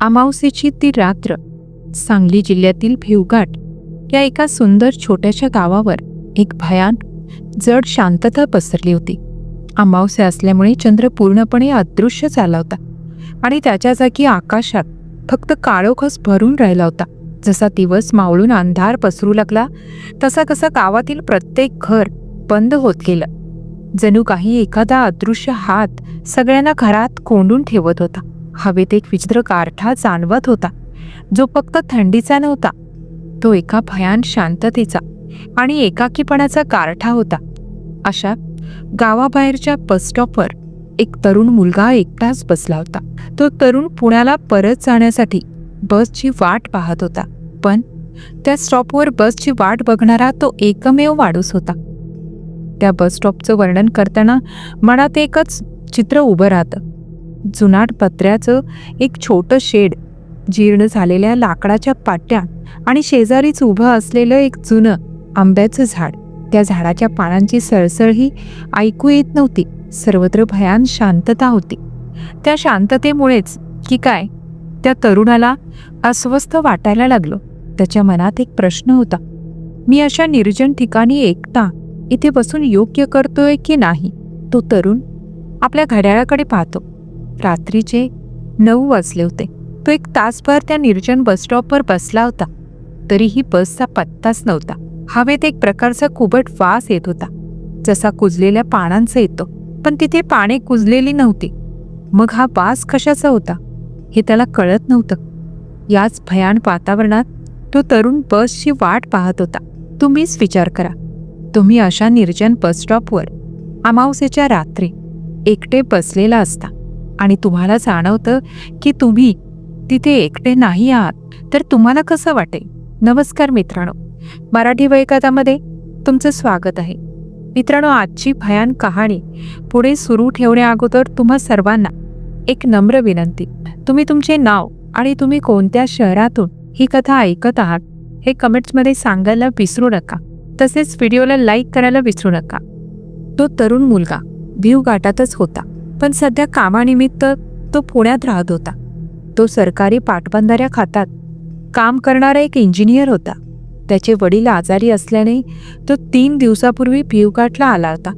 अमावसेची ती रात्र सांगली जिल्ह्यातील भिवघाट या एका सुंदर छोट्याशा गावावर एक भयान जड शांतता पसरली होती. अमावस्या असल्यामुळे चंद्र पूर्णपणे अदृश्य झाला होता आणि त्याच्या जागी आकाशात फक्त काळोखस भरून राहिला होता. जसा दिवस मावळून अंधार पसरू लागला तसा कसा गावातील प्रत्येक घर बंद होत गेलं. जणू काही एखादा अदृश्य हात सगळ्यांना घरात कोंडून ठेवत होता. हवेत एक विचित्र गारठा जाणवत होता जो फक्त थंडीचा नव्हता. तो एका भयान शांततेचा आणि एकाकीपणाचा गारठा होता. अशा गावाबाहेरच्या बसस्टॉपवर एक तरुण मुलगा एकटाच बसला होता. तो तरुण पुण्याला परत जाण्यासाठी बसची वाट पाहत होता पण त्या स्टॉपवर बसची वाट बघणारा तो एकमेव माणूस होता. त्या बस स्टॉपचं वर्णन करताना मनात एकच चित्र उभं राहतं. जुनाट पत्र्याचं एक छोटं शेड जीर्ण झालेल्या लाकडाच्या पाट्या आणि शेजारीच उभं असलेलं एक जुनं आंब्याचं झाड. त्या झाडाच्या पानांची सळसळही ऐकू येत नव्हती. सर्वत्र भयान शांतता होती. त्या शांततेमुळेच की काय? त्या तरुणाला अस्वस्थ वाटायला लागलं. त्याच्या मनात एक प्रश्न होता. मी अशा निर्जन ठिकाणी एकटा इथे बसून योग्य करतोय की नाही? तो तरुण आपल्या घड्याळाकडे पाहतो. रात्रीचे नऊ वाजले होते. तो एक तासभर त्या निर्जन बसस्टॉपवर बसला होता. तरीही बसचा पत्ताच नव्हता. हवेत एक प्रकारचा कुबट वास येत होता. जसा कुजलेल्या पानांचा येतो पण तिथे पाने कुजलेली नव्हती. मग हा वास कशाचा होता हे त्याला कळत नव्हतं. याच भयान वातावरणात तो तरुण बसची वाट पाहत होता. तुम्हीच विचार करा. तुम्ही अशा निर्जन बसस्टॉपवर अमावसेच्या रात्री एकटे बसलेला असता. आणि तुम्हाला जाणवतं की तुम्ही तिथे एकटे नाही आहात तर तुम्हाला कसं वाटेल? नमस्कार मित्रांनो. मराठी वयकथामध्ये तुमचं स्वागत आहे. मित्रांनो आजची भयान कहाणी पुढे सुरू ठेवण्या अगोदर तुम्हा सर्वांना एक नम्र विनंती. तुम्ही तुमचे नाव आणि तुम्ही कोणत्या शहरातून ही कथा ऐकत आहात हे कमेंट्समध्ये सांगायला विसरू नका. तसेच व्हिडिओला लाईक करायला विसरू नका. तो तरुण मुलगा भीव घाटातच होता. पण सध्या कामानिमित्त तो पुण्यात राहत होता. तो सरकारी पाटबंधाऱ्या खात्यात काम करणारा एक इंजिनियर होता. त्याचे वडील आजारी असल्याने तो तीन दिवसापूर्वी भिवघाटला आला होता.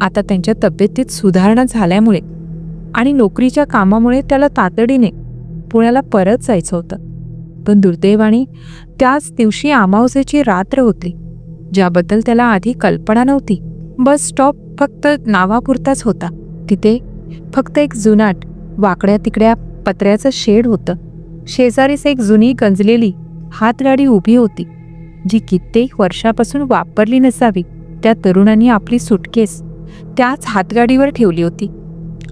आता त्यांच्या तब्येतीत सुधारणा झाल्यामुळे आणि नोकरीच्या कामामुळे त्याला तातडीने पुण्याला परत जायचं होतं. पण दुर्दैवाने त्याच दिवशी अमावस्येची रात्र होती ज्याबद्दल त्याला आधी कल्पना नव्हती. बस स्टॉप फक्त नावापुरताच होता. तिथे फक्त एक जुनाट वाकड्या तिकड्या पत्र्याचं शेड होतं. शेजारीच एक जुनी गंजलेली हातगाडी उभी होती जी कित्येक वर्षापासून वापरली नसावी. त्या तरुणांनी आपली सुटकेस त्याच हातगाडीवर ठेवली होती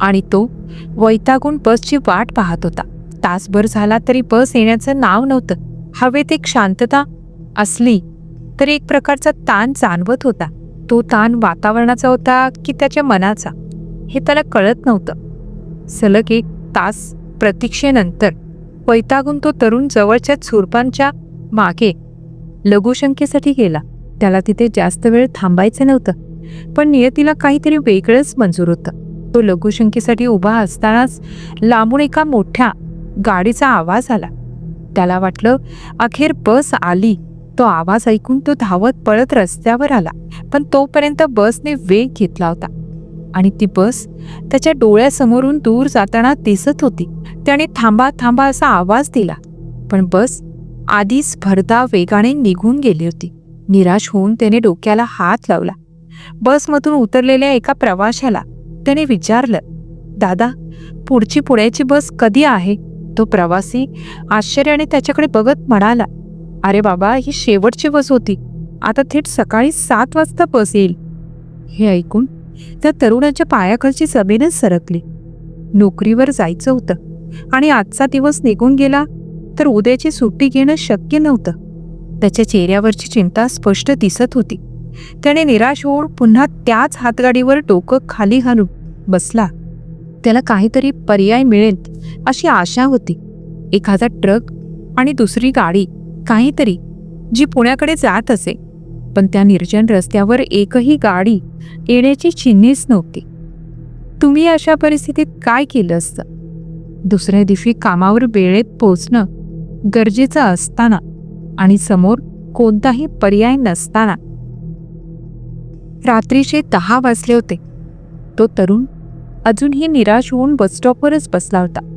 आणि तो वैतागून बसची वाट पाहत होता. तासभर झाला तरी बस येण्याचं नाव नव्हतं. हवेत एक शांतता असली तरी एक प्रकारचा ताण जाणवत होता. तो ताण वातावरणाचा होता की त्याच्या मनाचा? हे त्याला कळत नव्हतं. सलग एक तास प्रतीक्षेनंतर वैतागून तो तरुण जवळच्या झुरपांच्या मागे लघुशंकेसाठी गेला. त्याला तिथे जास्त वेळ थांबायचं नव्हतं पण नियतीला काहीतरी वेगळंच मंजूर होतं. तो लघुशंकेसाठी उभा असतानाच लांबून एका मोठ्या गाडीचा आवाज आला. त्याला वाटलं अखेर बस आली. तो आवाज ऐकून तो धावत पळत रस्त्यावर आला पण तोपर्यंत बसने वेग घेतला होता. आणि ती बस त्याच्या डोळ्यासमोरून दूर जाताना दिसत होती. त्याने थांबा थांबा असा आवाज दिला पण बस आधीच भरधाव वेगाने निघून गेली होती. निराश होऊन त्याने डोक्याला हात लावला. बसमधून उतरलेल्या एका प्रवाशाला त्याने विचारलं दादा पुढची पुण्याची बस कधी आहे? तो प्रवासी आश्चर्याने त्याच्याकडे बघत म्हणाला अरे बाबा ही शेवटची बस होती. आता थेट सकाळी सात वाजता बस येईल. हे ऐकून त्या तरुणाच्या पायाखालची जमीनच सरकली. नोकरीवर जायचं होतं आणि आजचा दिवस निघून गेला तर उद्याची सुट्टी घेणं शक्य नव्हतं. त्याच्या चेहऱ्यावरची चिंता स्पष्ट दिसत होती. त्याने निराश होऊन पुन्हा त्याच हातगाडीवर डोकं खाली घालून बसला. त्याला काहीतरी पर्याय मिळेल अशी आशा होती. एखादा ट्रक आणि दुसरी गाडी काहीतरी जी पुण्याकडे जात असे. पण त्या निर्जन रस्त्यावर एकही गाडी येण्याची चिन्हेच नव्हती. तुम्ही अशा परिस्थितीत काय केलं असतं? दुसऱ्या दिवशी कामावर वेळेत पोचणं गरजेचं असताना आणि समोर कोणताही पर्याय नसताना. रात्रीचे दहा वाजले होते. तो तरुण अजूनही निराश होऊन बसस्टॉपवरच बसला होता.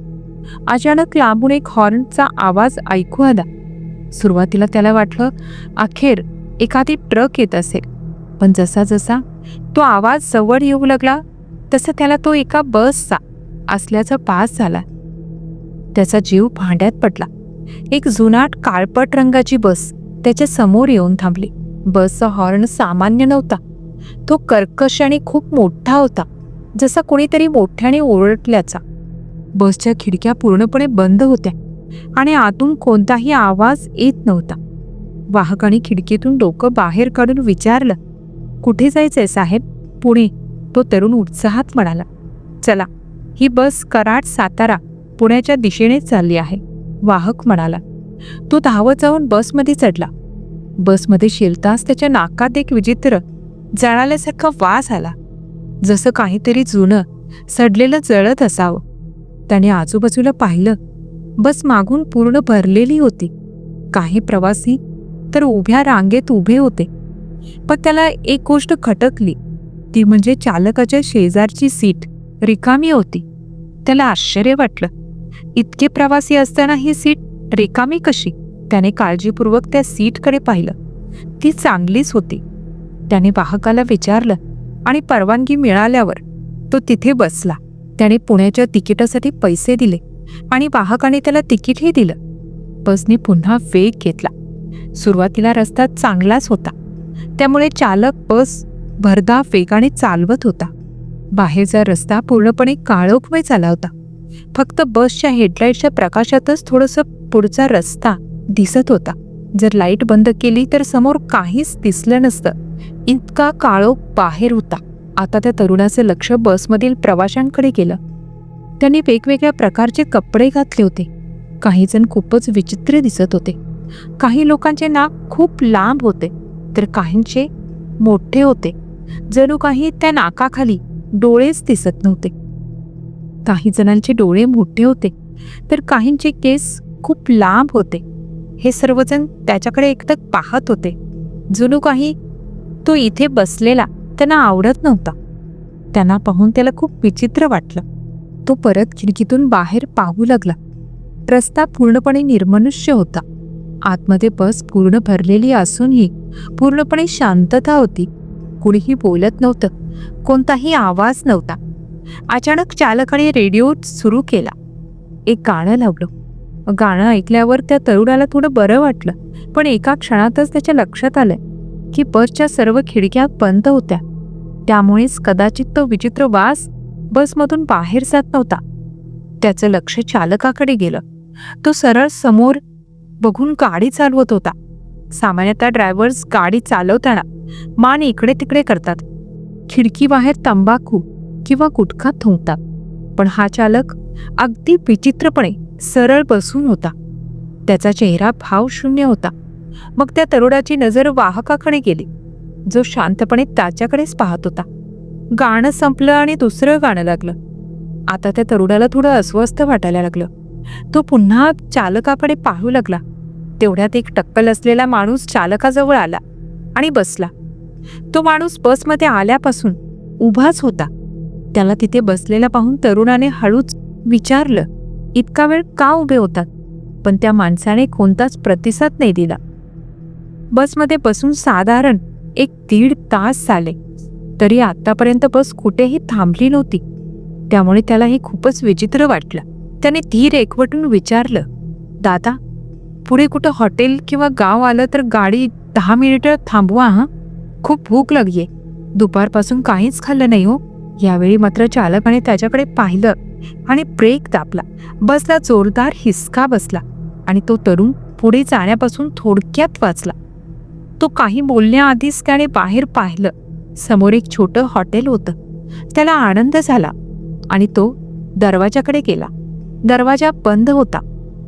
अचानक लांबून एक हॉर्नचा आवाज ऐकू आला. सुरुवातीला त्याला वाटलं अखेर एखादी ट्रक येत असेल. पण जसा जसा तो आवाज जवळ येऊ लागला तसं त्याला तो एका बसचा असल्याचा पास झाला. त्याचा जीव भांड्यात पडला. एक जुनाट काळपट रंगाची बस त्याच्यासमोर येऊन थांबली. बसचा हॉर्न सामान्य नव्हता. तो कर्कश आणि खूप मोठा होता जसा कोणीतरी मोठ्याने ओरडल्याचा. बसच्या खिडक्या पूर्णपणे बंद होत्या आणि आतून कोणताही आवाज येत नव्हता. वाहकाने खिडकीतून डोकं बाहेर काढून विचारलं कुठे जायचंय साहेब? पुणे. तो तरुण उत्साहात म्हणाला चला ही बस कराड सातारा पुण्याच्या दिशेने चालली आहे. वाहक म्हणाला तो धावत जाऊन बसमध्ये चढला. बसमध्ये शिरताच त्याच्या नाकात एक विचित्र जळाल्यासारखा वास आला. जसं काहीतरी जुनं सडलेलं जळत असावं. त्याने आजूबाजूला पाहिलं बस मागून पूर्ण भरलेली होती. काही प्रवासी तर उभ्या रांगेत उभे होते. पण त्याला एक गोष्ट खटकली. ती म्हणजे चालकाच्या शेजारची सीट. रिकामी होती. त्याला आश्चर्य वाटलं. इतके प्रवासी असताना ही सीट रिकामी कशी? त्याने काळजीपूर्वक त्या सीटकडे पाहिलं. ती चांगलीच होती. त्याने वाहकाला विचारलं आणि परवानगी मिळाल्यावर तो तिथे बसला. त्याने पुण्याच्या तिकिटासाठी पैसे दिले आणि वाहकाने त्याला तिकीटही दिलं. बसने पुन्हा वेग घेतला. सुरुवातीला रस्ता चांगलाच होता. त्यामुळे चालक बस भरधा वेगाने चालवत होता. बाहेरचा रस्ता पूर्णपणे काळोखमय झाला होता. फक्त बसच्या हेडलाईटच्या प्रकाशातच थोडंसं पुढचा रस्ता दिसत होता. जर लाइट बंद केली तर समोर काहीच दिसलं नसतं. इतका काळोख बाहेर होता. आता त्या तरुणाचं लक्ष बसमधील प्रवाशांकडे गेलं. त्यांनी वेगवेगळ्या प्रकारचे कपडे घातले होते. काहीजण खूपच विचित्र दिसत होते. काही लोकांचे नाक खूप लांब होते तर काहींचे मोठे होते. जणू काही त्या नाकाखाली डोळेच दिसत नव्हते. काही जणांचे डोळे मोठे होते तर काहींचे केस खूप लांब होते. हे सर्वजण त्याच्याकडे एकटक पाहत होते. जणू काही तो इथे बसलेला त्यांना आवडत नव्हता. त्यांना पाहून त्याला खूप विचित्र वाटलं. तो परत खिडकीतून बाहेर पाहू लागला. रस्ता पूर्णपणे निर्मनुष्य होता. आतमध्ये बस पूर्ण भरलेली असूनही पूर्णपणे शांतता होती. कुणीही बोलत नव्हतं. कोणताही आवाज नव्हता. अचानक चालकाने रेडिओ सुरू केला. एक गाणं लावलं. गाणं ऐकल्यावर त्या तरुणाला थोडं बरं वाटलं पण एका क्षणातच त्याच्या लक्षात आलं की बसच्या सर्व खिडक्या बंद होत्या. त्यामुळेच कदाचित तो विचित्र वास बसमधून बाहेर जात नव्हता. त्याचं लक्ष चालकाकडे गेलं. तो सरळ समोर बघून गाडी चालवत होता. सामान्यतः ड्रायव्हर्स गाडी चालवताना मान इकडे तिकडे करतात. खिडकीबाहेर तंबाखू किंवा गुटखा थुंकतात. पण हा चालक अगदी विचित्रपणे सरळ बसून होता. त्याचा चेहरा भावशून्य होता. मग त्या तरुणाची नजर वाहकाकडे गेली. जो शांतपणे त्याच्याकडेच पाहत होता. गाणं संपलं आणि दुसरं गाणं लागलं. आता त्या तरुणाला थोडं अस्वस्थ वाटायला लागलं. तो पुन्हा चालकाकडे पाहू लागला. तेवढ्यात एक टक्कल असलेला माणूस चालकाजवळ आला आणि बसला. तो माणूस बसमध्ये आल्यापासून उभाच होता. त्याला तिथे बसलेला पाहून तरुणाने हळूच विचारलं इतका वेळ का उभे होतात? पण त्या माणसाने कोणताच प्रतिसाद नाही दिला. बसमध्ये बसून साधारण एक दीड तास झाले. तरी आतापर्यंत बस कुठेही थांबली नव्हती. त्यामुळे त्याला हे खूपच विचित्र वाटलं. त्याने धीर एकवटून विचारलं दादा पुढे कुठं हॉटेल किंवा गाव आलं तर गाडी दहा मिनिटं थांबवा हां? खूप भूक लागलीये. दुपारपासून काहीच खाल्लं नाही हो. यावेळी मात्र चालकाने त्याच्याकडे पाहिलं आणि ब्रेक दाबला. बसला जोरदार हिसका बसला आणि तो तरुण पुढे जाण्यापासून थोडक्यात वाचला. तो काही बोलण्याआधीच त्याने बाहेर पाहिलं. समोर एक छोटं हॉटेल होतं. त्याला आनंद झाला आणि तो दरवाजाकडे गेला. दरवाजा बंद होता.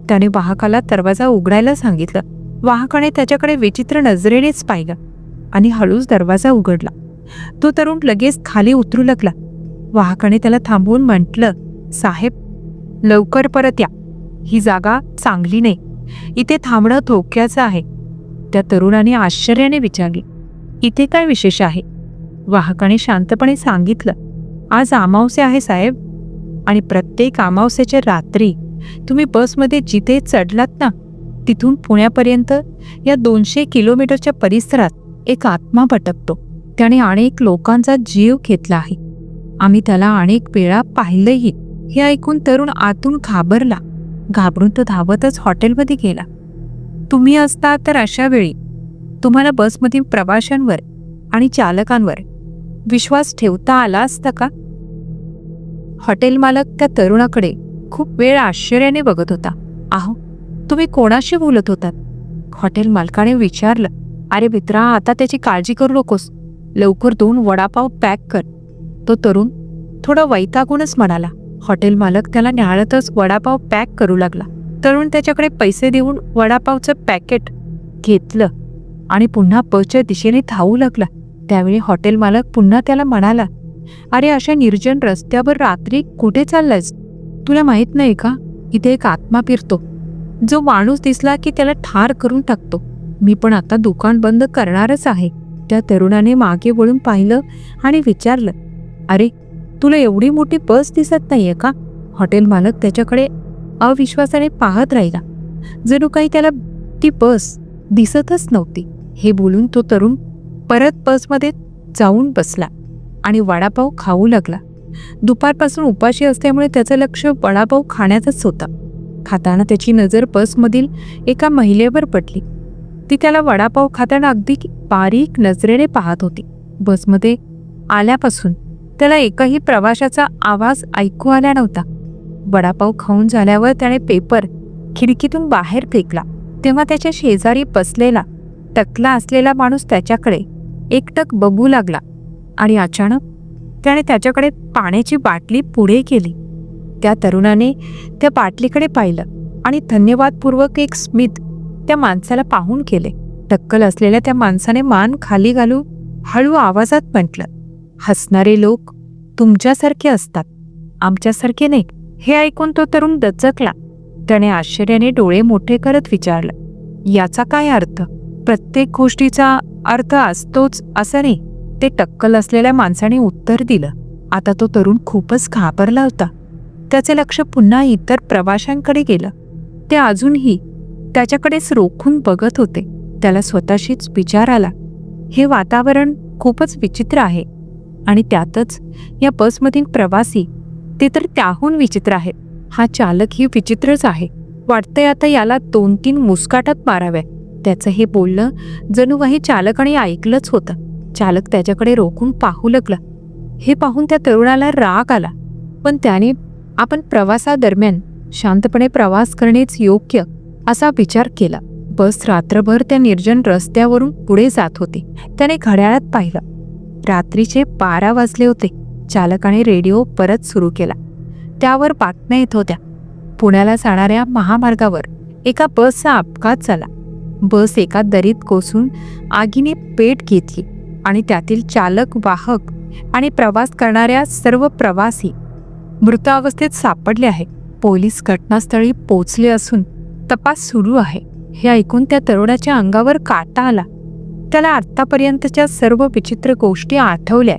त्याने वाहकाला दरवाजा उघडायला सांगितलं. वाहकाने त्याच्याकडे विचित्र नजरेनेच पाहिलं आणि हळूच दरवाजा उघडला. तो तरुण लगेच खाली उतरू लागला. वाहकाने त्याला थांबवून म्हटलं साहेब लवकर परत या. ही जागा चांगली नाही. इथे थांबणं धोक्याचं आहे. त्या तरुणाने आश्चर्याने विचारले इथे काय विशेष आहे? वाहकाने शांतपणे सांगितलं आज अमावस्या आहे साहेब. आणि प्रत्येक अमावस्याच्या रात्री तुम्ही बसमध्ये जिथे चढलात ना तिथून पुण्यापर्यंत या दोनशे किलोमीटरच्या परिसरात एक आत्मा भटकतो. त्याने अनेक लोकांचा जीव घेतला आहे. आम्ही त्याला अनेक वेळा पाहिलंही. हे ऐकून तरुण आतून घाबरला. घाबरून तो धावतच हॉटेलमध्ये गेला. तुम्ही असता तर अशा वेळी तुम्हाला बसमधील प्रवाशांवर आणि चालकांवर विश्वास ठेवता आला असता का? हॉटेल मालक त्या तरुणाकडे खूप वेळ आश्चर्याने बघत होता. आहो तुम्ही कोणाशी बोलत होतात? हॉटेल मालकाने विचारलं. अरे मित्रा आता त्याची काळजी करू नकोस. लवकर दोन वडापाव पॅक कर. तो तरुण थोडा वैतागूनच म्हणाला. हॉटेल मालक त्याला न्याहाळतच वडापाव पॅक करू लागला. तरुण त्याच्याकडे पैसे देऊन वडापावचं पॅकेट घेतलं आणि पुन्हा बसच्या दिशेने धावू लागला. त्यावेळी हॉटेल मालक पुन्हा त्याला म्हणाला अरे अशा निर्जन रस्त्यावर रात्री कुठे चाललायस? तुला माहीत नाही का? इथे एक आत्मा फिरतो. जो माणूस दिसला की त्याला ठार करून टाकतो. मी पण आता दुकान बंद करणारच आहे. त्या तरुणाने मागे वळून पाहिलं आणि विचारलं अरे तुला एवढी मोठी बस दिसत नाहीये का? हॉटेल मालक त्याच्याकडे अविश्वासाने पाहत राहिला. जणू काही त्याला ती बस दिसतच नव्हती. हे बोलून तो तरुण परत बसमध्ये जाऊन बसला आणि वडापाव खाऊ लागला. दुपारपासून उपाशी असल्यामुळे त्याचं लक्ष वडापाव खाण्यातच होता. खाताना त्याची नजर बसमधील एका महिलेवर पडली. ती त्याला वडापाव खाताना अगदी बारीक नजरेने पाहत होती. बसमध्ये आल्यापासून त्याला एकाही प्रवाशाचा आवाज ऐकू आला नव्हता. वडापाव खाऊन झाल्यावर त्याने पेपर खिडकीतून बाहेर फेकला. तेव्हा त्याच्या शेजारी बसलेला टकला असलेला माणूस त्याच्याकडे एकटक बघू लागला आणि अचानक त्याने त्याच्याकडे पाण्याची बाटली पुढे केली. त्या तरुणाने त्या बाटलीकडे पाहिलं आणि धन्यवादपूर्वक एक स्मित त्या माणसाला पाहून केले. टक्कल असलेल्या त्या माणसाने मान खाली घालून हळू आवाजात म्हटलं हसणारे लोक तुमच्यासारखे असतात. आमच्यासारखे नाही. हे ऐकून तो तरुण दचकला. त्याने आश्चर्याने डोळे मोठे करत विचारलं याचा काय अर्थ? प्रत्येक गोष्टीचा अर्थ असतोच असं नाही. ते टक्कल असलेल्या माणसाने उत्तर दिलं. आता तो तरुण खूपच घाबरला होता. त्याचे लक्ष पुन्हा इतर प्रवाशांकडे गेलं. ते अजूनही त्याच्याकडेच रोखून बघत होते. त्याला स्वतःशीच विचार आला. हे वातावरण खूपच विचित्र आहे. आणि त्यातच या बसमधील प्रवासी ते तर त्याहून विचित्र आहेत. हा चालकही विचित्रच आहे. वाटतंय आता याला दोन तीन मुस्काटात माराव्या त्याचं हे बोलणं जणू काही चालकाने ऐकलंच होतं. चालक त्याच्याकडे रोखून पाहू लागला. हे पाहून त्या तरुणाला राग आला. पण त्याने आपण प्रवासादरम्यान शांतपणे प्रवास करणेच योग्य असा विचार केला. बस रात्रभर त्या निर्जन रस्त्यावरून पुढे जात होती. त्याने घड्याळात पाहिलं. रात्रीचे बारा वाजले होते. चालकाने रेडिओ परत सुरू केला. त्यावर बातम्या येत होत्या. पुण्याला जाणाऱ्या महामार्गावर एका बसचा अपघात झाला. बस एका दरीत कोसळून आगीने पेट घेतली. आणि त्यातील चालक वाहक आणि प्रवास करणाऱ्या सर्व प्रवासी मृतावस्थेत सापडले आहे. पोलीस घटनास्थळी पोचले असून तपास सुरू आहे. हे ऐकून त्या तरुणाच्या अंगावर काटा आला. त्याला आत्तापर्यंतच्या सर्व विचित्र गोष्टी आठवल्या.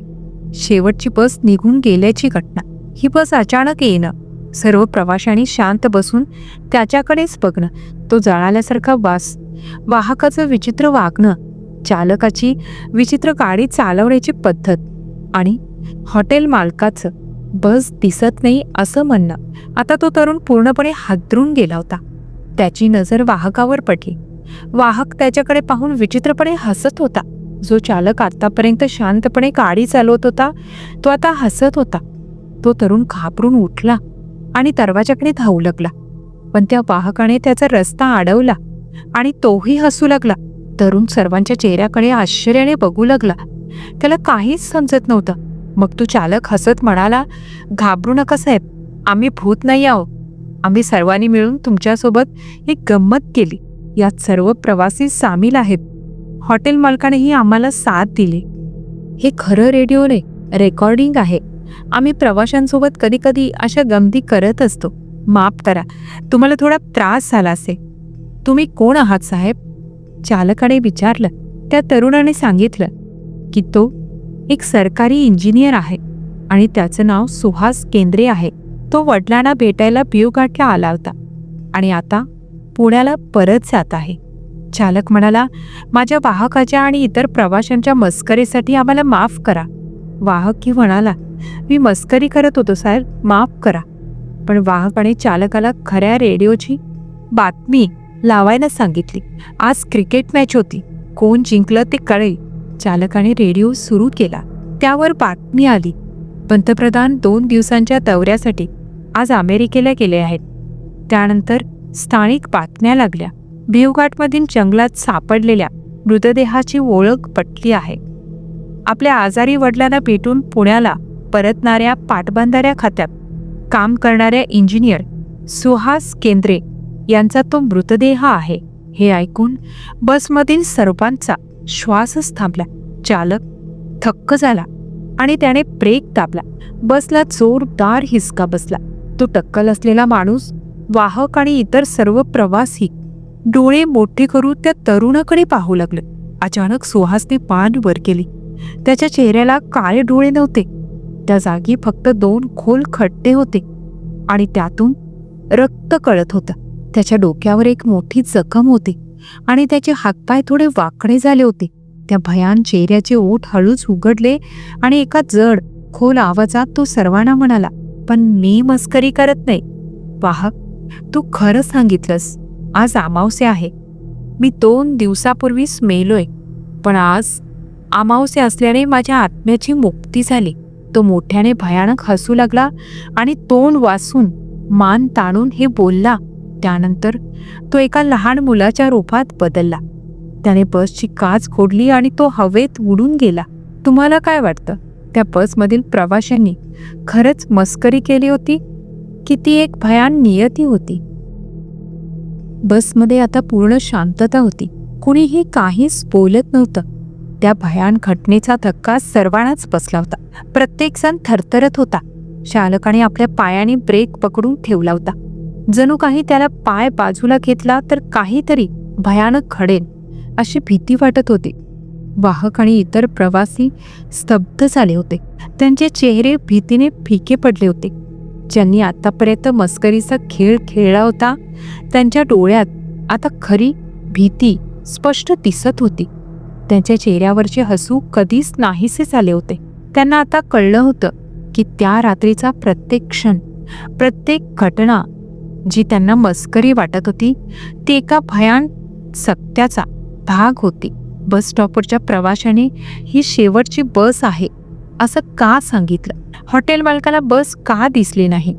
शेवटची बस निघून गेल्याची घटना. ही बस अचानक येणं. सर्व प्रवाशांनी शांत बसून त्याच्याकडेच बघणं. तो जळाल्यासारखा वास वाहकाचं विचित्र वागणं चालकाची विचित्र गाडी चालवण्याची पद्धत आणि हॉटेल मालकाचं बस दिसत नाही असं म्हणणं. आता तो तरुण पूर्णपणे हादरून गेला होता. त्याची नजर वाहकावर पडली. वाहक त्याच्याकडे पाहून विचित्रपणे हसत होता. जो चालक आतापर्यंत शांतपणे गाडी चालवत होता तो आता हसत होता. तो तरुण घाबरून उठला आणि दरवाजाकडे धावू लागला. पण त्या वाहकाने त्याचा रस्ता अडवला आणि तोही हसू लागला. तरुण सर्वांच्या चेहऱ्याकडे आश्चर्याने बघू लागला. त्याला काहीच समजत नव्हतं. मग तो चालक हसत म्हणाला घाबरू नका साहेब आम्ही भूत नाही आहो आम्ही सर्वांनी मिळून तुमच्यासोबत एक गंमत केली. यात सर्व प्रवासी सामील आहेत. हॉटेल मालकानेही आम्हाला साथ दिली. हे खरं रेडिओ नाही रेकॉर्डिंग आहे. आम्ही प्रवाशांसोबत कधी कधी अशा गमती करत असतो. माफ करा तुम्हाला थोडा त्रास झाला असेल. तुम्ही कोण आहात साहेब? चालकाने विचारलं त्या तरुणाने सांगितलं की तो एक सरकारी इंजिनियर आहे आणि त्याचं नाव सुहास केंद्रे आहे. तो वडिलांना भेटायला भिवघाटला आला होता आणि आता पुण्याला परत जात आहे. चालक म्हणाला माझ्या वाहकाच्या आणि इतर प्रवाशांच्या मस्करीसाठी आम्हाला माफ करा. वाहकही म्हणाला मी मस्करी करत होतो साहेब माफ करा. पण वाहकाने चालकाला खऱ्या रेडिओची बातमी लावायला सांगितली. आज क्रिकेट मॅच होती. कोण जिंकलं ते कळेल. चालकाने रेडिओ सुरू केला. त्यावर बातमी आली. पंतप्रधान दोन दिवसांच्या दौऱ्यासाठी आज अमेरिकेला गेले आहेत. त्यानंतर स्थानिक बातम्या लागल्या. भिवघाटमधील जंगलात सापडलेल्या मृतदेहाची ओळख पटली आहे. आपल्या आजारी वडिलांना भेटून पुण्याला परतणाऱ्या पाटबंधाऱ्या खात्यात काम करणाऱ्या इंजिनियर सुहास केंद्रे यांचा तो मृतदेह आहे. हे ऐकून बसमधील सर्वांचा श्वासच थांबला. चालक थक्क झाला आणि त्याने ब्रेक दाबला. बसला जोरदार हिसका बसला. तो टक्कल असलेला माणूस वाहक आणि इतर सर्व प्रवासी डोळे मोठे करून त्या तरुणाकडे पाहू लागले. अचानक सुहासने पान वर केली. त्याच्या चेहऱ्याला काळे डोळे नव्हते. त्या जागी फक्त दोन खोल खड्डे होते आणि त्यातून रक्त कळत होतं. त्याच्या डोक्यावर एक मोठी जखम होती आणि त्याचे हातपाय थोडे वाकडे झाले होते. त्या भयान चेहऱ्याचे ओठ हळूच उघडले आणि एका जड खोल आवाजात तो सर्वांना म्हणाला पण मी मस्करी करत नाही. वाहक तू खरं सांगितलंस. आज अमावस्या आहे. मी दोन दिवसापूर्वीच मेलोय. पण आज अमावस्या असल्याने माझ्या आत्म्याची मुक्ती झाली. तो मोठ्याने भयानक हसू लागला आणि तोंड वासून मान ताणून हे बोलला त्यानंतर तो एका लहान मुलाच्या रूपात बदलला. त्याने बसची काच खोडली आणि तो हवेत उडून गेला. तुम्हाला काय वाटतं? त्या बसमधील प्रवाशांनी खरंच मस्करी केली होती? की ती एक भयान नियती होती. बसमध्ये आता पूर्ण शांतता होती. कुणीही काहीच बोलत नव्हतं. त्या भयान घटनेचा धक्का सर्वांनाच बसला होता. प्रत्येकजण थरथरत होता. चालकाने आपल्या पायाने ब्रेक पकडून ठेवला होता. जणू काही त्याला पाय बाजूला घेतला तर काहीतरी भयानक घडेल अशी भीती वाटत होती. वाहक आणि इतर प्रवासी स्तब्ध झाले होते. त्यांचे चेहरे भीतीने फिके पडले होते. ज्यांनी आतापर्यंत मस्करीचा खेळ खेळला होता त्यांच्या डोळ्यात आता खरी भीती स्पष्ट दिसत होती. त्यांच्या चेहऱ्यावरचे हसू कधीच नाहीसे झाले होते. त्यांना आता कळलं होतं की त्या रात्रीचा प्रत्येक क्षण प्रत्येक घटना जी त्यांना मस्करी वाटत होती ती एका भयान सत्याचा भाग होती. बस स्टॉपवरच्या प्रवाशाने ही शेवटची बस आहे असं का सांगितलं? हॉटेल मालकाला बस का दिसली नाही?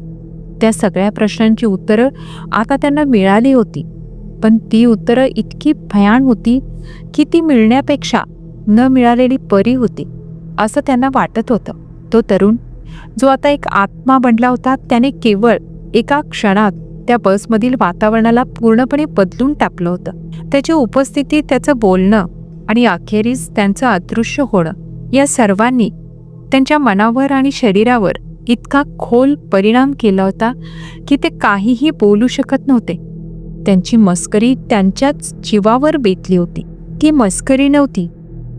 त्या सगळ्या प्रश्नांची उत्तरं आता त्यांना मिळाली होती. पण ती उत्तरं इतकी भयान होती की ती मिळण्यापेक्षा न मिळालेली बरी होती असं त्यांना वाटत होतं. तो तरुण जो आता एक आत्मा बनला होता त्याने केवळ एका क्षणात त्या बसमधील वातावरणाला पूर्णपणे बदलून टाकलं होतं. त्याची उपस्थिती त्याचं बोलणं आणि अखेरीस त्यांचं अदृश्य होणं या सर्वांनी त्यांच्या मनावर आणि शरीरावर इतका खोल परिणाम केला होता की ते काहीही बोलू शकत नव्हते. त्यांची मस्करी त्यांच्याच जीवावर बेतली होती. ती मस्करी नव्हती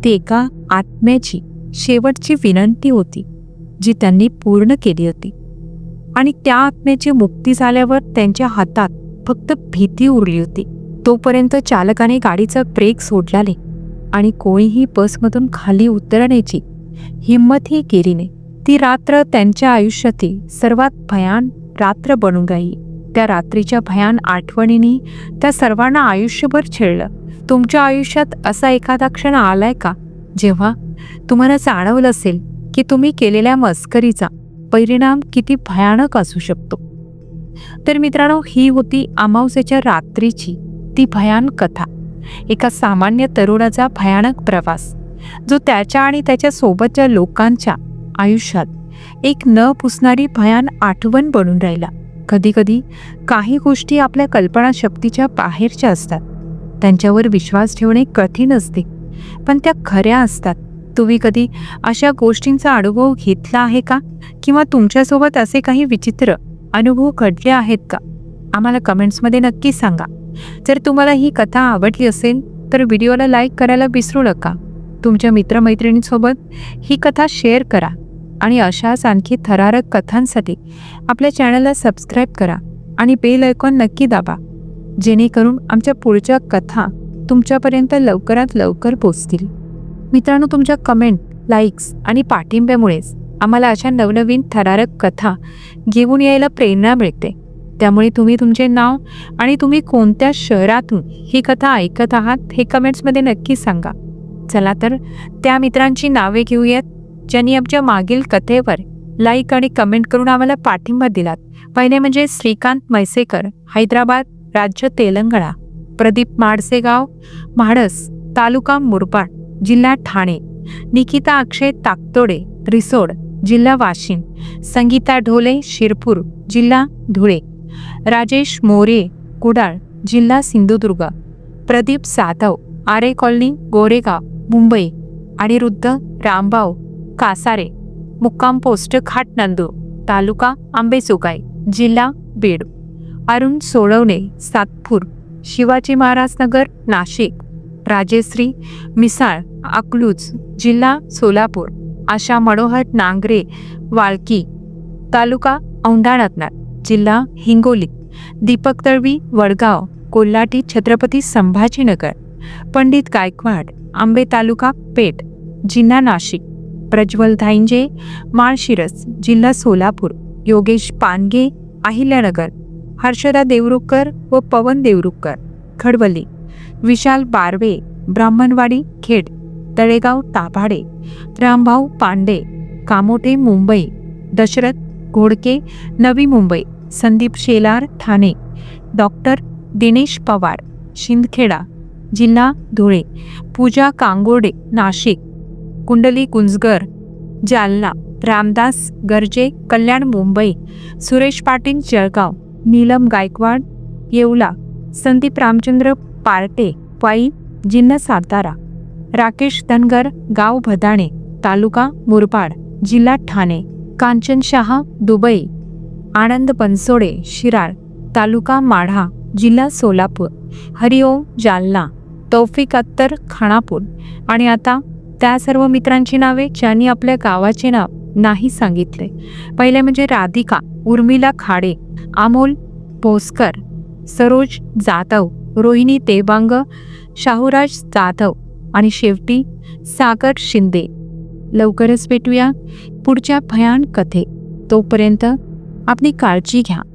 ती एका आत्म्याची शेवटची विनंती होती जी त्यांनी पूर्ण केली होती. आणि त्या आत्म्याची मुक्ती झाल्यावर त्यांच्या हातात फक्त भीती उरली होती. तोपर्यंत चालकाने गाडीचा ब्रेक सोडलाले आणि कोणीही बसमधून खाली उतरण्याची हिंमतही केली नाही. ती रात्र त्यांच्या आयुष्यातील सर्वात भयान रात्र बनून राहिली. त्या रात्रीच्या भयान आठवणींनी त्या सर्वांना आयुष्यभर छेडलं. तुमच्या आयुष्यात असा एखादा क्षण आलाय का? जेव्हा तुम्हाला जाणवलं असेल की तुम्ही केलेल्या मस्करीचा परिणाम किती भयानक असू शकतो. तर मित्रांनो ही होती अमावस्याच्या रात्रीची ती भयान कथा. एका सामान्य तरुणाचा भयानक प्रवास जो त्याच्या आणि त्याच्या सोबतच्या लोकांच्या आयुष्यात एक न पुसणारी भयान आठवण बनून राहिला. कधीकधी काही गोष्टी आपल्या कल्पनाशक्तीच्या बाहेरच्या असतात. त्यांच्यावर विश्वास ठेवणे कठीण असते पण त्या खऱ्या असतात. तुम्ही कधी अशा गोष्टींचा अनुभव घेतला आहे का? किंवा तुमच्यासोबत असे काही विचित्र अनुभव घडले आहेत का? आम्हाला कमेंट्समध्ये नक्की सांगा. जर तुम्हाला ही कथा आवडली असेल तर व्हिडिओला लाईक करायला विसरू नका. तुमच्या मित्रमैत्रिणींसोबत ही कथा शेअर करा आणि अशाच आणखी थरारक कथांसाठी आपल्या चॅनलला सबस्क्राईब करा आणि बेल ऐकॉन नक्की दाबा जेणेकरून आमच्या पुढच्या कथा तुमच्यापर्यंत लवकरात लवकर पोचतील. मित्रांनो तुमच्या कमेंट लाईक्स आणि पाठिंब्यामुळेच आम्हाला अशा नवनवीन थरारक कथा घेऊन यायला प्रेरणा मिळते. त्यामुळे तुम्ही तुमचे नाव आणि तुम्ही कोणत्या शहरातून ही कथा ऐकत आहात हे कमेंट्समध्ये नक्की सांगा. चला तर त्या मित्रांची नावे घेऊयात ज्यांनी आमच्या मागील कथेवर लाईक आणि कमेंट करून आम्हाला पाठिंबा दिलात. पहिले म्हणजे श्रीकांत मैसेकर हैदराबाद राज्य तेलंगणा प्रदीप माडसेगाव म्हाडस तालुका मुरबाड. जिल्हा ठाणे. निकिता अक्षय ताकतोडे रिसोड जिल्हा वाशिम. संगीता ढोले शिरपूर जिल्हा धुळे. राजेश मोरे कुडाळ जिल्हा सिंधुदुर्ग. प्रदीप सातव आरे कॉलनी गोरेगाव मुंबई. अनिरुद्ध रामभाऊ कासारे. मुक्काम पोस्ट खाटनंदू तालुका आंबेसोगाई जिल्हा बीड. अरुण सोळवणे सातपूर. शिवाजी महाराज नगर नाशिक. राजेश्री मिसाळ अकलूज जिल्हा सोलापूर आशा मनोहर नांगरे वाळकी तालुका औंढानाथनाथ जिल्हा हिंगोली दीपक तळवी वडगाव कोल्हाटी छत्रपती संभाजीनगर पंडित गायकवाड आंबे तालुका पेठ जिल्हा नाशिक प्रज्वल धाईंजे माळशिरस जिल्हा सोलापूर योगेश पानगे अहिल्यानगर हर्षदा देवरुखकर व पवन देवरुखकर खडवली. विशाल बारवे ब्राह्मणवाडी खेड तळेगाव ताभाडे रामभाऊ पांडे कामोठे मुंबई दशरथ घोडके नवी मुंबई संदीप शेलार ठाणे डॉक्टर दिनेश पवार शिंदखेडा जिल्हा धुळे पूजा कांगोडे नाशिक कुंडली कुंजगर जालना रामदास गर्जे कल्याण मुंबई सुरेश पाटील जळगाव नीलम गायकवाड येवला संदीप रामचंद्र पार्टे पाई जिल्हा सातारा राकेश धनगर गाव भदाणे तालुका मुरबाड जिल्हा ठाणे कांचन शहा दुबई आनंद बनसोडे शिराळ तालुका माढा जिल्हा सोलापूर हरिओम जालना तौफिक अत्तर खानापूर. आणि आता त्या सर्व मित्रांची नावे ज्यांनी आपल्या गावाचे नाव नाही सांगितले. पहिले म्हणजे राधिका उर्मिला खाडे अमोल भोसकर सरोज जाधव रोहिणी देवांग शाहूराज जाधव आणि शेवटी सागर शिंदे. लवकरच भेटूया पुढच्या भयान कथे. तोपर्यंत आपली काळजी घ्या.